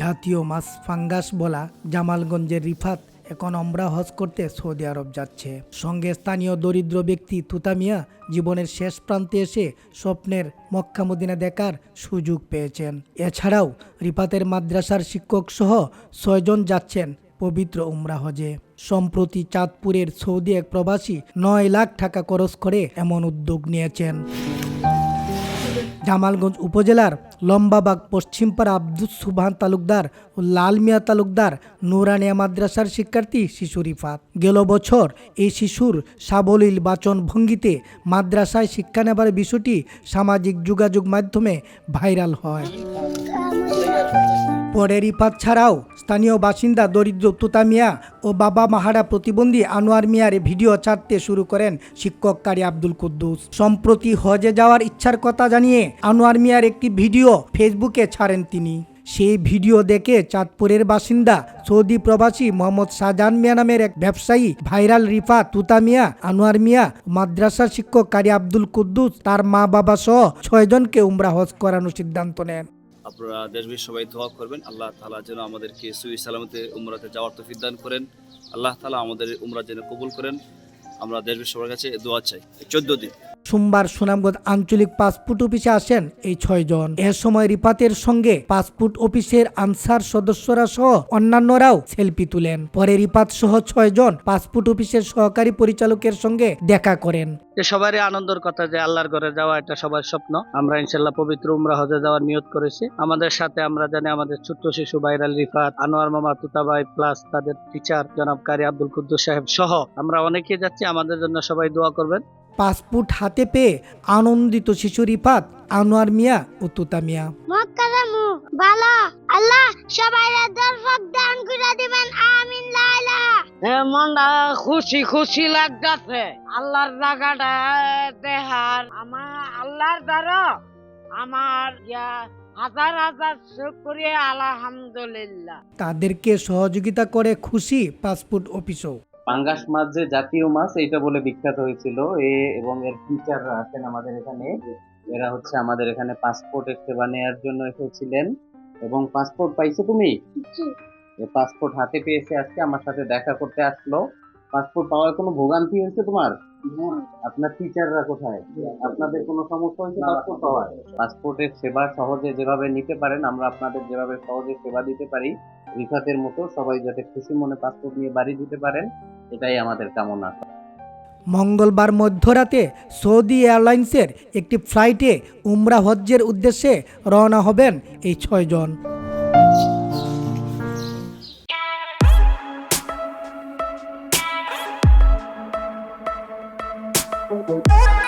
জাতীয় মাছ ফাঙ্গাস বলা জামালগঞ্জের রিফাত এখন অমরা হজ করতে সৌদি আরব যাচ্ছে। সঙ্গে স্থানীয় দরিদ্র ব্যক্তি তুতামিয়া জীবনের শেষ প্রান্তে এসে স্বপ্নের মক্কা মদিনা দেখার সুযোগ পেয়েছেন। এছাড়াও রিফাতের মাদ্রাসার শিক্ষক সহ ছয়জন যাচ্ছেন পবিত্র উমরা হজে। সম্প্রতি চাঁদপুরের সৌদি এক প্রবাসী নয় লাখ টাকা খরচ করে এমন উদ্যোগ নিয়েছেন। জামালগঞ্জ উপজেলার লম্বাবাগ, পশ্চিমপাড়া আব্দুস সুবহান তালুকদার ও লাল মিয়া তালুকদার নুরানিয়া মাদ্রাসার শিক্ষার্থী শিশু রিফাত। গেল বছর এই শিশুর সাবলীল বাচন ভঙ্গিতে মাদ্রাসায় শিক্ষা নেবার বিষয়টি সামাজিক যোগাযোগ মাধ্যমে ভাইরাল হয়। পরে রিফাত ছাড়াও স্থানীয় বাসিন্দা দরিদ্র তুতা মিয়া ও বাবা মাহারা প্রতিবন্ধী আনোয়ার মিয়ার ভিডিও ছাড়তে শুরু করেন শিক্ষক কারি আব্দুল কুদ্দুস। সম্প্রতি হজে যাওয়ার ইচ্ছার কথা জানিয়ে আনোয়ার মিয়ার একটি ভিডিও ফেসবুকে ছাড়েন তিনি। সেই ভিডিও দেখে চাঁদপুরের বাসিন্দা সৌদি প্রবাসী মোহাম্মদ শাহজাহান মিয়া নামের এক ব্যবসায়ী ভাইরাল রিফা তুতা মিয়া, আনোয়ার মিয়া মাদ্রাসার শিক্ষক কারি আব্দুল কুদ্দুস তার মা বাবা সহ ছয়জনকে উমরা হজ করানোর সিদ্ধান্ত নেন। আপনারা দেশ বিশ্ব সবাই দোয়া করবেন। আল্লাহ তালা যেন আমাদেরকে সুই সালামতে উমরাতে যাওয়ার তফিক দান করেন। আল্লাহ তালা আমাদের উমরা যেন কবুল করেন। আমরা দেশ বিশ্ব সবার কাছে দোয়া চাই। চোদ্দ দিন। সোমবার সুনামগঞ্জ আঞ্চলিক পাসপোর্ট অফিসে আসেন এই ছয়জন। এ সময় রিপাতের সঙ্গে পাসপোর্ট অফিসের আনসার সদস্যরা সহ অন্যান্যরাও সেলফি তুলেন। পরে রিপাত সহ ছয়জন পাসপোর্ট অফিসের সহকারী পরিচালকের সঙ্গে দেখা করেন। যে সবারই আনন্দের কথা যে আল্লাহর ঘরে যাওয়া এটা সবার স্বপ্ন। আমরা ইনশাল্লাহ পবিত্র উমরা হজে যাওয়ার নিয়ত করেছি। আমাদের সাথে আমরা জানি আমাদের ছোট্ট শিশু বাইরাল রিফাত, আনোয়ার মামা তুতাবাই প্লাস তাদের টিচার জনাব কারি আব্দুল কুদ্দুস সাহেব সহ আমরা অনেকে যাচ্ছি। আমাদের জন্য সবাই দোয়া করবেন। পাসপোর্ট হাতে পেয়ে আনন্দিত শিশু রিফাত আনোয়ার মিয়া ও তুতা মিয়া। মক্কালামু ভালো আল্লাহ সবাই দর্শক দান করে দিবেন। আমিন লাইলা। মনটা খুশি খুশি লাগতেছে। আল্লাহর জায়গাটা দেহার আমার আল্লাহর দ্বারা আমার ইয়া হাজার হাজার শুক্রিয়া আলহামদুলিল্লাহ। তাদেরকে সহযোগিতা করে খুশি পাসপোর্ট অফিসও। পাঙ্গাস মাছ যে জাতীয় মাছ এটা বলে বিখ্যাত হয়েছিল। এ এবং এর টিচাররা আছেন আমাদের এখানে। এরা হচ্ছে আমাদের এখানে পাসপোর্ট সেবা নেয়ার জন্য এসেছিলেন। এবং পাসপোর্ট পাইছো তুমি? এ পাসপোর্ট হাতে পেয়েছে আজকে আমার সাথে দেখা করতে আসলো। পাসপোর্ট পাওয়ার কোনো ভোগান্তি হয়েছে তোমার? আপনার টিচাররা কোথায়? আপনাদের কোনো সমস্যা হয়েছে? পাসপোর্ট পাওয়ার পাসপোর্টের সেবা সহজে যেভাবে নিতে পারেন আমরা আপনাদের যেভাবে সহজে সেবা দিতে পারি রিফাতের মতো সবাই যাতে খুশি মনে পাসপোর্ট নিয়ে বাড়ি দিতে পারেন এটাই আমাদের কামনা। মঙ্গলবার মধ্যরাতে সৌদি এয়ারলাইন্সের একটি ফ্লাইটে উমরা হজ্জের উদ্দেশ্যে রওনা হবেন এই ছয়জন। Oh.